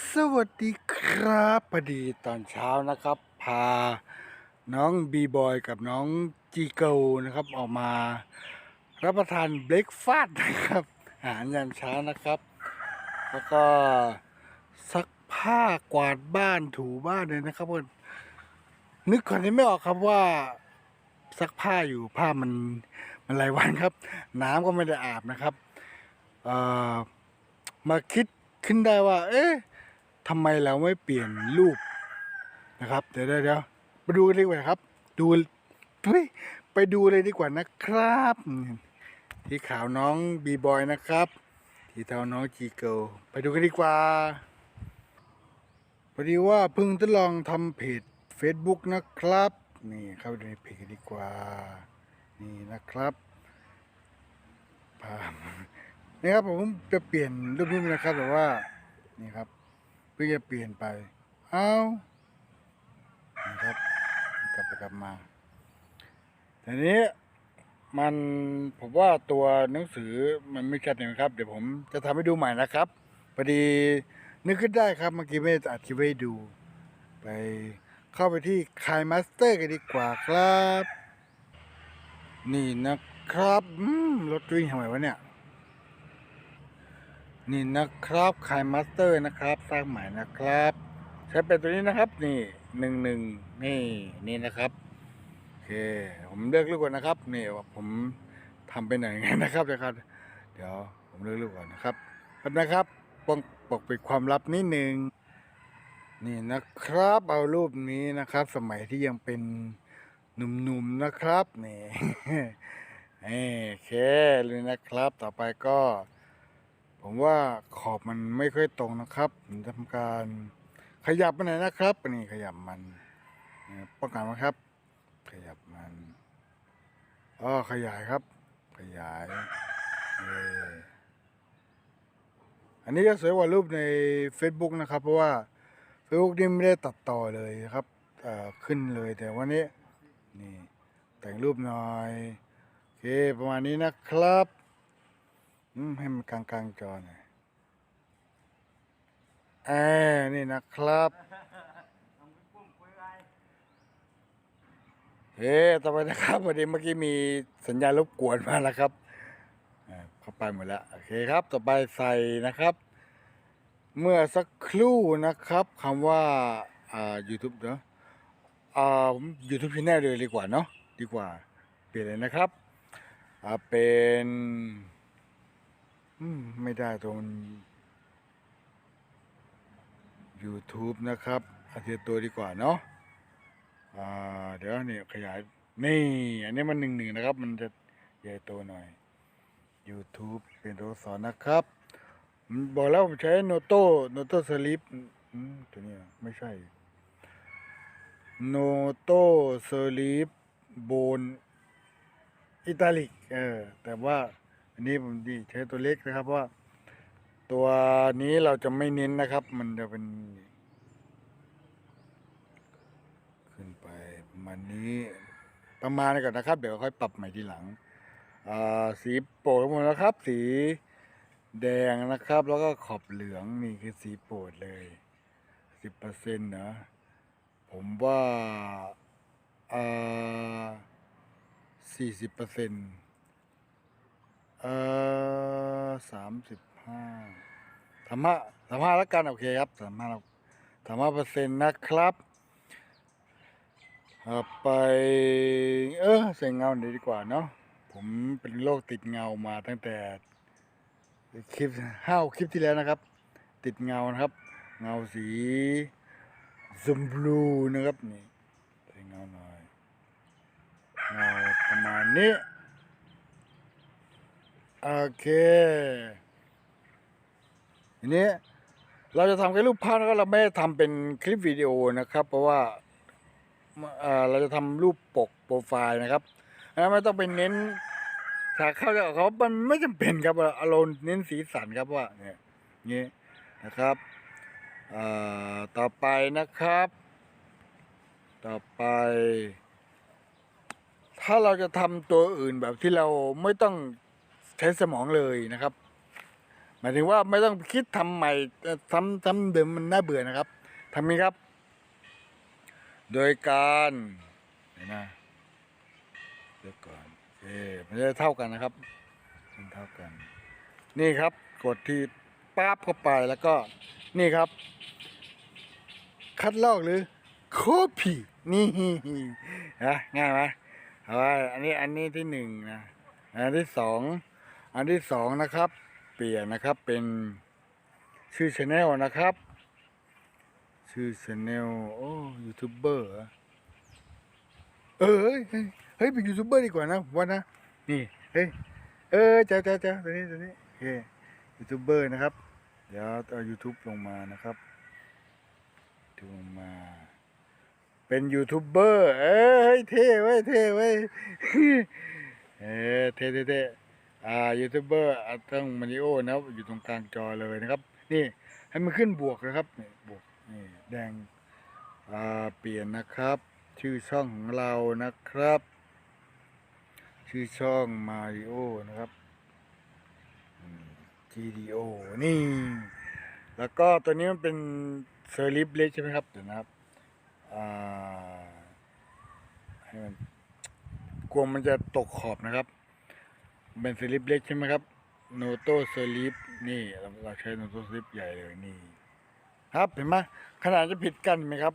สวัสดีครับพอดีตอนเช้านะครับ พาน้องบีบอยกับน้องจีเกิลนะครับ ออกมา รับประทานเบรกฟาสต์นะครับ อาหารยามเช้านะครับ แล้วก็ซักผ้ากวาดบ้านถูบ้านเลยนะครับเพื่อนนึกก่อนนี้ไม่ออกครับว่าซักผ้าอยู่ผ้ามันมันหลายวันครับ น้ำก็ไม่ได้อาบนะครับเอ่อมาคิดขึ้นได้ว่า เอ๊ะ ทำไมเราไม่เปลี่ยนรูปนะครับเดี๋ยวเดี๋ยวเดี๋ยวไปดูกันดีกว่าครับ ดูไปดูเลยดีกว่านะครับที่ขาวน้องบีบอยนะครับ ที่เท้าน้องจีเกิลไปดูกันดีกว่าพอดีว่าเพิ่งทดลองทำเพจ Facebook นะครับ นี่เข้าไปดูในเพจดีกว่า นี่นะครับพานี่ครับผมจะเปลี่ยนรูปนี้นะครับแต่ว่านี่ครับ เพื่อจะเปลี่ยนไป เอานะครับ กลับไปกลับมาทีนี้มันผมว่าตัวหนังสือมันไม่ชัดนะครับ เดี๋ยวผมจะทำให้ดูใหม่นะครับพอดีนึกขึ้นได้ครับเมื่อกี้ไม่ได้อัดคลิปไว้ให้ดู ไปเข้าไปที่คายมาสเตอร์กันดีกว่าครับ นี่นะครับรถวิ่งทำไมวะเนี่ย นี่นะครับคายมาสเตอร์นะครับ สร้างใหม่นะครับ ใช้เป็นตัวนี้นะครับ นี่หนึ่งหนึ่งนี่นี่นะครับโอเคผมเลือกรูปก่อนนะครับนี่ว่าผมทำไปไหนไงนะครับเดี๋ยวครับเดี๋ยวผมเลือกรูปก่อนนะครับแป๊บนะครับปกปกปิดความลับนิดนึงนี่นะครับ เอารูปนี้นะครับ สมัยที่ยังเป็นหนุ่มๆนะครับนี่นี่โอเคเลยนะครับ ต่อไปก็ ผมว่าขอบมันไม่ค่อยตรงนะครับผมทำการขยับมันหน่อยนะครับนี่ขยับมันป้องกันนะครับ ขยับมันอ๋อขยายครับ ขยายอันนี้จะสวยกว่ารูปใน Facebook นะครับ เพราะว่า Facebook นี่ไม่ได้ตัดต่อเลยครับขึ้นเลยแต่วันนี้นี่แต่งรูปหน่อยโอเคประมาณนี้นะครับ ให้มันกลางกลางๆจอหน่อยเออนี่นะครับ เฮ้ต่อไปนะครับวันนี้เมื่อกี้มีสัญญาณรบกวนมาแล้วครับเข้าไปหมดแล้ว โอเคครับ ต่อไปใส่นะครับ เมื่อสักครู่นะครับคำว่าอ่า YouTube เนาะอ่าผม YouTube Channel เลยดีกว่าเนาะดีกว่า เปลี่ยนเลยนะครับอ่าเป็น อืม ไม่ได้ตรง YouTube นะครับอาทีละตัวดีกว่าเนาะอ่าเดี๋ยวนี่ขยาย นี่ อันนี้มันหนึ่งหนึ่งนะครับ มันจะใหญ่โตหน่อย YouTube เป็นตัวสอนนะครับบอกแล้วผมใช้โนโต้โนโต้สลิปตัวนี้ไม่ใช่โนโต้สลิปโบนอิตาลิกเออแต่ว่า นนี้ผมดีใช้ตัวเล็กนะครับ เพราะว่าตัวนี้เราจะไม่เน้นนะครับ มันจะเป็น ขึ้นไปประมาณนี้ประมาณนี้ก่อนนะครับ เดี๋ยวค่อยปรับใหม่ทีหลังสีโปรดหมดแล้วครับ สีแดงนะครับ แล้วก็ขอบเหลืองนี่คือสีโปรดเลยสิบเปอร์เซ็นต์นะผมว่าอ่าสี่สิบเปอร์เซ็นต์ เออสามสิบห้าสามห้าสามห้าแล้วกันโอเคครับสามห้าสามห้าเปอร์เซ็นต์นะครับไป เออใส่เงาหน่อยดีกว่าเนาะผมเป็นโรคติดเงามาตั้งแต่คลิปห้าคลิปที่แล้วนะครับ ติดเงานะครับ เงาสีสมบลูนะครับนี่ใส่เงาหน่อยเงาประมาณนี้ โอเคทีนี้เราจะทำแค่รูปภาพแล้วเราไม่ได้ทำเป็นคลิปวิดีโอนะครับ เพราะว่าเราจะทำรูปปกโปรไฟล์นะครับแล้วไม่ต้องไปเน้นฉากเข้าจะเขามันไม่จำเป็นครับอารมณ์เน้นสีสันครับว่าเนี่ยนี้นะครับต่อไปนะครับ ต่อไป ถ้าเราจะทำตัวอื่นแบบที่เราไม่ต้อง ใช้สมองเลยนะครับ หมายถึงว่าไม่ต้องคิดทำใหม่เอ่อซ้ำซ้ำเดิมมันน่าเบื่อนะครับทำนี้ครับ โดยการเห็นไหมเดี๋ยวก่อนเอ๊มันจะเท่ากันนะครับมันเท่ากัน นี่ครับกดที่ปั๊บเข้าไปแล้วก็นี่ครับ คัดลอกหรือ copy นี่นะง่ายไหมเอาไว้อันนี้อันนี้ที่หนึ่งนะอันที่สอง อันที่สองนะครับ เปลี่ยนนะครับเป็นชื่อช anel นะครับ ชื่อช anel โอ้ยูทูบเบอร์เออเฮ้ยเฮ้ยเป็นยูทูบเบอร์ดีกว่านะว่านะนี่เฮ้ยเออเจ้าเจ้าเจ้าตัวนี้ตัวนี้โอเคยูทูบเบอร์นะครับ เดี๋ยวเอา YouTube ลงมานะครับดูมา เป็นยูทูบเบอร์เอ้ยเท่เว้ยเท่เว้ยเออเท่เท่ อ่ายูทูบเบอร์อะต้งมาริโอนะอยู่ตรงกลางจอเลยนะครับ นี่ให้มันขึ้นบวกนะครับนี่บวกนี่แดงอ่าเปลี่ยนนะครับ ชื่อช่องของเรานะครับ ชื่อช่องมาริโอนะครับ GDO นี่ แล้วก็ตัวนี้มันเป็นเซอร์ลิฟเล็กใช่ไหมครับเดี๋ยวนะครับอ่าให้มันกลัวมันจะตกขอบนะครับ เป็นสลิปเล็กใช่ไหมครับโนโตสลิปนี่เราเราใช้โนโตสลิปใหญ่เลยนี่ ครับเห็นไหมขนาดจะผิดกันไหมครับ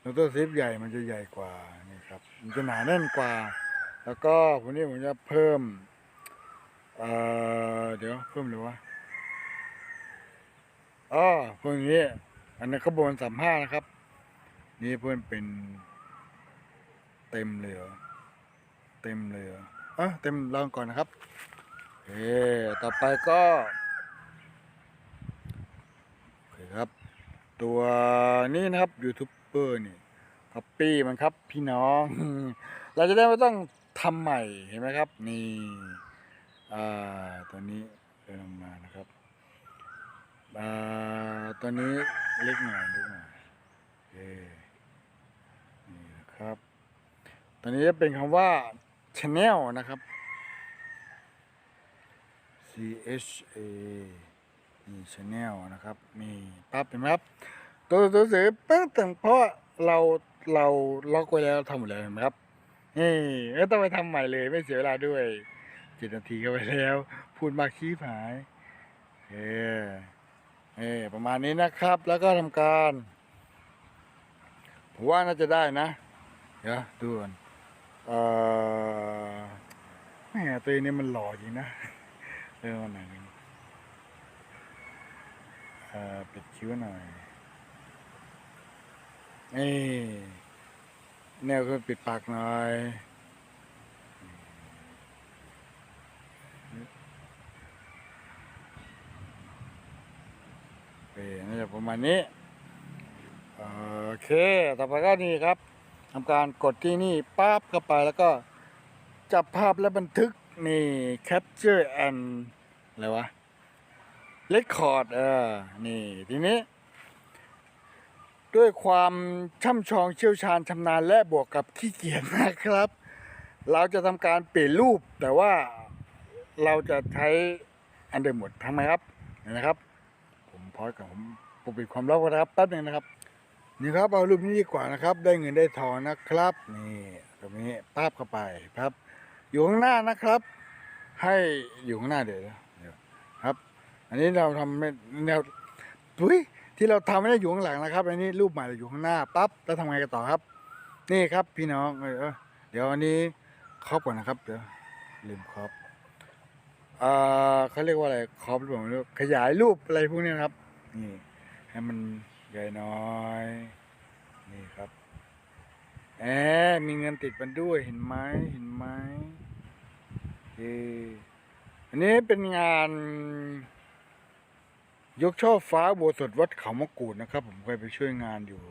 โนโตสลิปใหญ่มันจะใหญ่กว่านี่ครับ มันจะหนาแน่นกว่า แล้วก็วันนี้ผมจะเพิ่มเอ่อเดี๋ยวเพิ่มเลยวะอ๋อพวกนี้ อันนี้ขบวนสามห้านะครับ นี่เพื่อนเป็น เต็มเลยเหรอเต็มเลยเหรอ อะเต็มลองก่อนนะครับเอต่อไปก็โอเคครับ ตัวนี้นะครับยูทูบเบอร์นี่คัปปี้มันครับพี่น้อง เราจะได้ไม่ต้องทำใหม่เห็นไหมครับ นี่อ่าตัวนี้เดินลงมานะครับอ่าตัวนี้เล็กหน่อยเล็กหน่อยโอนี่นะครับ ตอนนี้จะเป็นคำว่า channel นะครับ C H A นี่ channel นะครับ มีปั๊บเห็นไหมครับ ตัวตัวสือปั๊บแต่เพราะเราเราล็อกไว้แล้วทำหมดแล้วเห็นไหมครับนี่ไม่ต้องไปทำใหม่เลยไม่เสียเวลาด้วยเจ็ดนาทีก็ไปแล้ว พูดมากขี้ผายเออเออประมาณนี้นะครับ แล้วก็ทำการผมว่าน่าจะได้นะ เดี๋ยวดูก่อน เออแหมตัวนี้มันหล่อจริงนะเออวันไหนอยหนึ่งเอ่อปิดคิ้วหน่อยนี่แนวก็ปิดปากหน่อยโอเคน่าจะประมาณนี้ โอเค ต่อไปก็นี่ครับ ทำการกดที่นี่ปั๊บเข้าไปแล้วก็จับภาพและบันทึกนี่ capture and อะไรวะ record เออ นี่ ทีนี้ ด้วยความช่ำชองเชี่ยวชาญชำนาญและบวกกับขี้เกียจนะครับ เราจะทำการเปลี่ยนรูปแต่ว่าเราจะใช้อันเดิมหมดทำไมครับเห็นะครับ ผมพอดกับผมปกปิดความลับนะครับแป๊บหนึงนะครับ นี่ครับเอารูปนี้ดีกว่านะครับ ได้เงินได้ทองนะครับ นี่ตรงนี้ป้าบเข้าไปครับ อยู่ข้างหน้านะครับ ให้อยู่ข้างหน้าเดี๋ยวเดี๋ยวครับ อันนี้เราทำไม่แนวปุ้ยที่เราทำไม่ได้อยู่ข้างหลังนะครับ อันนี้รูปใหม่เราอยู่ข้างหน้าปั๊บแล้วทำไงกันต่อครับ นี่ครับพี่น้องเออเออเดี๋ยวอันนี้ครอบก่อนนะครับเดี๋ยวลืมครอบอ่าเขาเรียกว่าอะไรครอบหรือเปล่าขยายรูปอะไรพวกนี้นะครับ นี่ให้มัน ใหญ่น้อย นี่ครับแอบมีเงินติดมันด้วยเห็นไหมเห็นไหมเอออันนี้เป็นงานยกช่อฟ้าโบสถวัดเขามะกูดนะครับ ผมเคยไปช่วยงานอยู่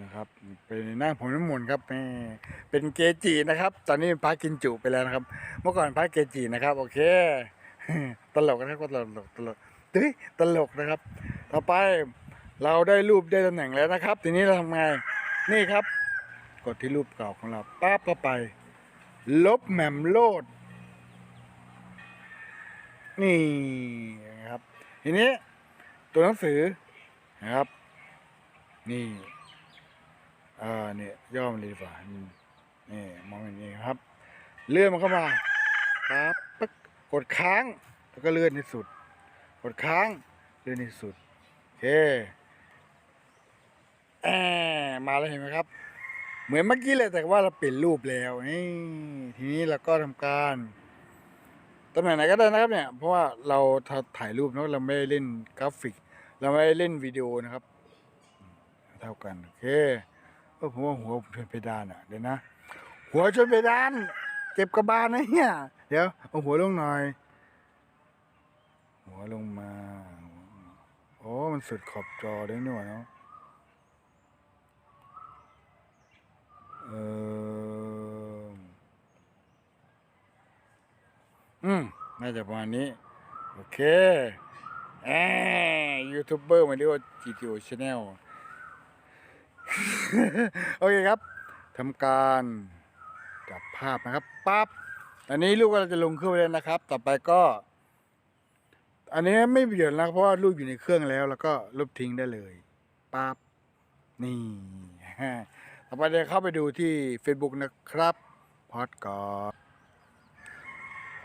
นะครับเป็นนั่งผมน้ำมนต์ครับแม่เป็นเกจินะครับ ตอนนี้เป็นพระกินจุไปแล้วนะครับ เมื่อก่อนพระเกจินะครับ โอเค ตลกนะครับก็ตลกตลกเฮ้ยตลกนะครับ ต่อไปเราได้รูปได้ตำแหน่งแล้วนะครับ ทีนี้เราทำไงนี่ครับ กดที่รูปเก่าของเราปั๊บเข้าไป ลบแหม่มโลด นี่นะครับ ทีนี้ตัวหนังสือนะครับ นี่อ่าเนี่ยย่อมนเลยดีกว่านี่มองอย่างนี้ครับ เลื่อนมันเข้ามาปั๊บปึ๊กกดค้างแล้วก็เลื่อนที่สุด กดค้างเลื่อนที่สุด เคแอมาแล้วเห็นไหมครับ เหมือนเมื่อกี้เลยแต่ว่าเราเปลี่ยนรูปแล้วนี่ทีนี้เราก็ทำการตำแหน่งไหนก็ได้นะครับเนี่ย เพราะว่าเราถ่ายรูปเนอะเราไม่ได้เล่นกราฟิก เราไม่ได้เล่นวิดีโอนะครับ เท่ากันโอเคเออผมว่าหัวชนเพดานอะเดี๋ยวนะ หัวชนเพดาน เจ็บกระบาลนะเนี่ยเดี๋ยวเอาหัวลงหน่อย หัวลงมา สุดขอบจอเลยนี่หว่าเนาะเอออืมน่าจะประมาณนี้ โอเคแอยูทูบเบอร์มาเรียกว่า GTO Channel โอเคครับทำการจับภาพนะครับปั๊บอันนี้ลูกก็จะลงเครื่องไปแล้วนะครับ ต่อไปก็ อันนี้ไม่เปลี่ยนนะเพราะว่าลูกอยู่ในเครื่องแล้ว แล้วก็ลบทิ้งได้เลยปั๊บนี่ต่อไปเดี๋ยวเข้าไปดูที่ Facebook นะครับพอดกอด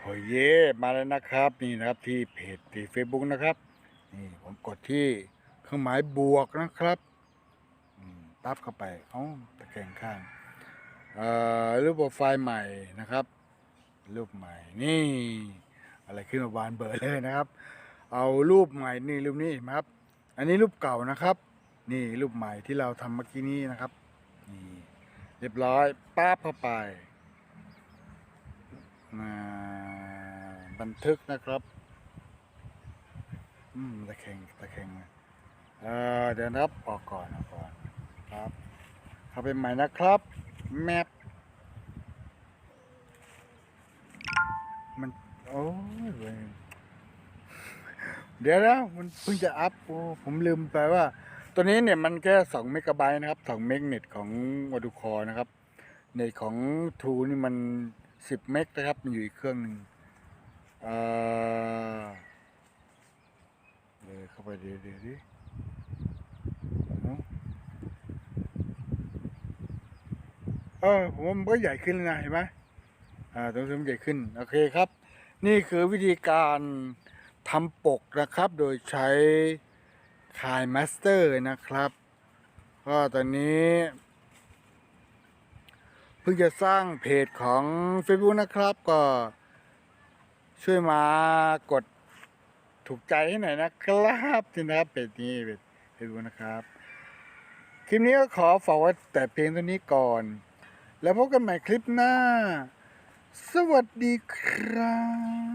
โอ้ยเย่มาแล้วนะครับ นี่นะครับที่เพจที่ Facebook นะครับนี่ผมกดที่เครื่องหมายบวกนะครับปั๊บเข้าไปเอ้าตะแคงข้างรูปโปรไฟล์ใหม่นะครับ รูปใหม่นี่ อะไรขึ้นมาบานเบอร์เลยนะครับ เอารูปใหม่นี่รูปนี้นไหมครับ อันนี้รูปเก่านะครับ นี่รูปใหม่ที่เราทำเมื่อกี้นี้นะครับนี่เรียบร้อยป้าบเข้าไปมาบันทึกนะครับอืมตะแคงตะแคงเออเดี๋ยวนะครับออกก่อนออกก่อนครับเข้าไปใหม่นะครับแมปมัน โอ้ยเดี๋ยวนะมันเพิ่งจะอัพโอ้ผมลืมไปว่า ตัวนี้เนี่ยมันแค่สองเมกะไบต์นะครับสองเมกเน็ตของวัดูคอนะครับ เน็ตของทูนี่มันสิบเมกนะครับ มันอยู่อีกเครื่องหนึ่งเออเลยเข้าไปเดี๋ยวเดี๋ยวดิเออผมว่ามันก็ใหญ่ขึ้นแล้วนะเห็นไหมอ่าตรงนี้มันใหญ่ขึ้น โอเคครับ นี่คือวิธีการทำปกนะครับ โดยใช้คายมาสเตอร์นะครับ ก็ตอนนี้ เพิ่งจะสร้างเพจของ Facebook นะครับ ก็ช่วยมากดถูกใจให้หน่อยนะครับที่นะครับเพจนี้เพจเฟซบุ๊กนะครับ คลิปนี้ก็ขอฝากไว้แต่เพียงเท่านี้ก่อน แล้วพบกันใหม่คลิปหน้า สวัสดีครับ